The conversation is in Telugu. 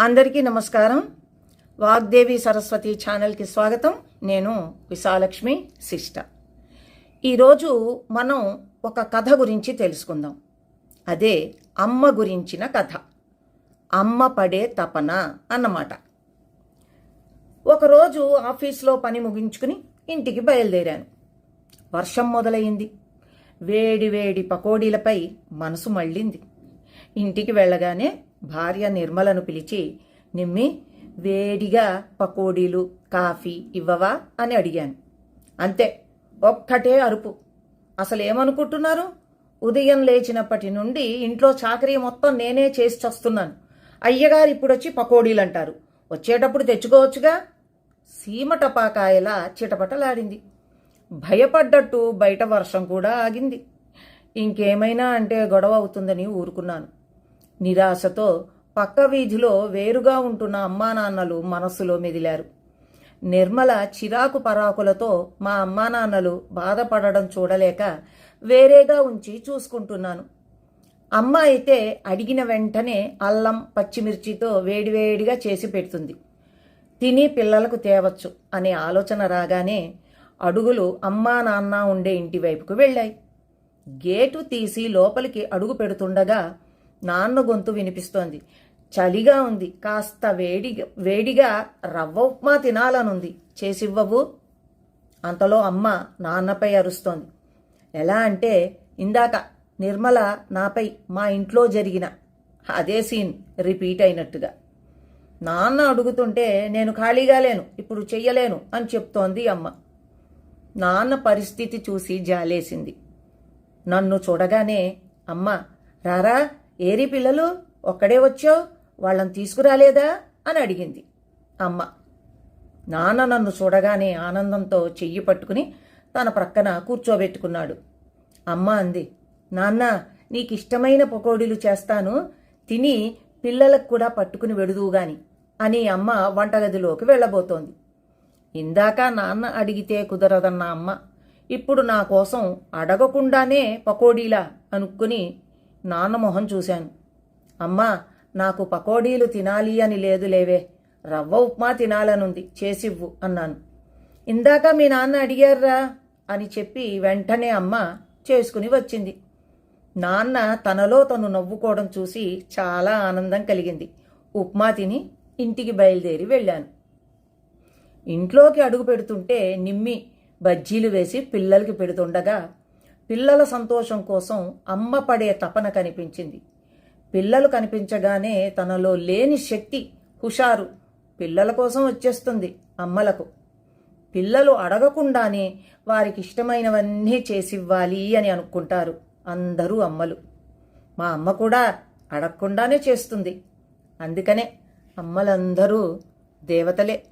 అందరికీ నమస్కారం. వాగ్దేవి సరస్వతి ఛానల్కి స్వాగతం. నేను విశాలక్ష్మి శిష్ట ఈరోజు మనం ఒక కథ గురించి తెలుసుకుందాం. అదే అమ్మ గురించిన కథ. అమ్మ పడే తపన అన్నమాట. ఒకరోజు ఆఫీస్లో పని ముగించుకుని ఇంటికి బయలుదేరాను. వర్షం మొదలైంది. వేడి వేడి పకోడీలపై మనసు మళ్ళింది. ఇంటికి వెళ్ళగానే భార్య నిర్మలను పిలిచి నిమ్మి వేడిగా పకోడీలు కాఫీ ఇవ్వవా? అని అడిగాను. అంతే ఒక్కటే అరుపు. అసలేమనుకుంటున్నారు? ఉదయం లేచినప్పటి నుండి ఇంట్లో చాకరీ మొత్తం నేనే చేసి చస్తున్నాను. అయ్యగారు ఇప్పుడొచ్చి పకోడీలు అంటారు వచ్చేటప్పుడు తెచ్చుకోవచ్చుగా? సీమ టపాకాయలా చిటపటలాడింది. భయపడ్డట్టు బయట వర్షం కూడా ఆగింది. ఇంకేమైనా అంటే గొడవ అవుతుందని ఊరుకున్నాను. నిరాశతో పక్క వీధిలో వేరుగా ఉంటున్న అమ్మానాన్నలు మనస్సులో మెదిలారు. నిర్మల చిరాకు పరాకులతో మా అమ్మానాన్నలు బాధపడడం చూడలేక వేరేగా ఉంచి చూసుకుంటున్నాను. అమ్మ అయితే అడిగిన వెంటనే అల్లం పచ్చిమిర్చితో వేడివేడిగా చేసి పెడుతుంది. తిని పిల్లలకు తేవచ్చు అనే ఆలోచన రాగానే అడుగులు అమ్మా నాన్న ఉండే ఇంటి వైపుకు వెళ్ళాయి. గేటు తీసి లోపలికి అడుగు పెడుతుండగా నాన్న గొంతు వినిపిస్తోంది. చలిగా ఉంది. కాస్త వేడిగా వేడిగా రవ్వ ఉప్మా తినాలనుంది. చేసివ్వవు? అంతలో అమ్మ నాన్నపై అరుస్తోంది. ఎలా అంటే ఇందాక నిర్మల నాపై మా ఇంట్లో జరిగిన అదే సీన్ రిపీట్ అయినట్టుగా. నాన్న అడుగుతుంటే నేను ఖాళీగా లేను ఇప్పుడు చెయ్యలేను అని చెప్తోంది అమ్మ. నాన్న పరిస్థితి చూసి జాలేసింది. నన్ను చూడగానే అమ్మ రారా ఏరి పిల్లలు ఒక్కడే వచ్చావు వాళ్ళని తీసుకురాలేదా అని అడిగింది. అమ్మ నాన్న నన్ను చూడగానే ఆనందంతో చెయ్యి పట్టుకుని తన ప్రక్కన కూర్చోబెట్టుకున్నాడు. అమ్మ అంది నాన్న నీకు ఇష్టమైన పకోడీలు చేస్తాను తిని పిల్లలకు కూడా పట్టుకుని వెడుదువుగాని అని అమ్మ వంటగదిలోకి వెళ్ళబోతోంది. ఇందాక నాన్న అడిగితే కుదరదన్న అమ్మ ఇప్పుడు నా కోసం అడగకుండానే పకోడీలా అనుకుని నాన్న మొహం చూశాను. అమ్మా నాకు పకోడీలు తినాలి అని లేదు లేవే. రవ్వ ఉప్మా తినాలనుంది చేసివ్వు అన్నాను. ఇందాక మీ నాన్న అడిగారా అని చెప్పి వెంటనే అమ్మ చేసుకుని వచ్చింది. నాన్న తనలో తను నవ్వుకోవడం చూసి చాలా ఆనందం కలిగింది. ఉప్మా తిని ఇంటికి బయలుదేరి వెళ్ళాను. ఇంట్లోకి అడుగు పెడుతుంటే నిమ్మి బజ్జీలు వేసి పిల్లలకి పెడుతుండగా పిల్లల సంతోషం కోసం అమ్మ పడే తపన కనిపించింది. పిల్లలు కనిపించగానే తనలో లేని శక్తి హుషారు పిల్లల కోసం వచ్చేస్తుంది అమ్మలకు. పిల్లలు అడగకుండానే వారికి ఇష్టమైనవన్నీ చేసివ్వాలి అని అనుకుంటారు అందరూ అమ్మలు. మా అమ్మ కూడా అడగకుండానే చేస్తుంది. అందుకనే అమ్మలందరూ దేవతలే.